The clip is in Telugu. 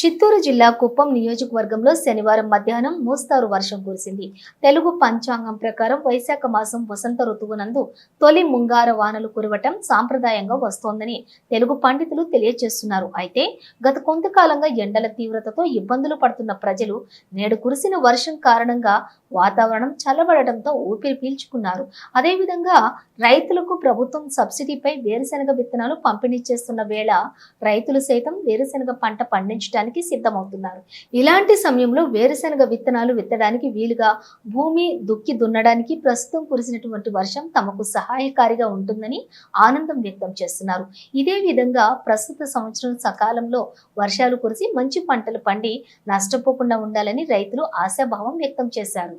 చిత్తూరు జిల్లా కుప్పం నియోజకవర్గంలో శనివారం మధ్యాహ్నం మోస్తారు వర్షం కురిసింది. తెలుగు పంచాంగం ప్రకారం వైశాఖ మాసం వసంత ఋతువునందు తొలి ముంగార వానలు కురవటం సాంప్రదాయంగా వస్తోందని తెలుగు పండితులు తెలియజేస్తున్నారు. అయితే గత కొంతకాలంగా ఎండల తీవ్రతతో ఇబ్బందులు పడుతున్న ప్రజలు నేడు కురిసిన వర్షం కారణంగా వాతావరణం చల్లబడటంతో ఊపిరి పీల్చుకున్నారు. అదేవిధంగా రైతులకు ప్రభుత్వం సబ్సిడీపై వేరుశెనగ విత్తనాలు పంపిణీ చేస్తున్న వేళ రైతులు సైతం వేరుశెనగ పంట పండించడానికి సిద్ధమవుతున్నారు. ఇలాంటి సమయంలో వేరుశెనగ విత్తనాలు విత్తడానికి వీలుగా భూమి దుక్కి దున్నడానికి ప్రస్తుతం కురిసినటువంటి వర్షం తమకు సహాయకారిగా ఉంటుందని ఆనందం వ్యక్తం చేస్తున్నారు. ఇదే విధంగా ప్రస్తుత సంవత్సరం సకాలంలో వర్షాలు కురిసి మంచి పంటలు పండి నష్టపోకుండా ఉండాలని రైతులు ఆశాభావం వ్యక్తం చేశారు.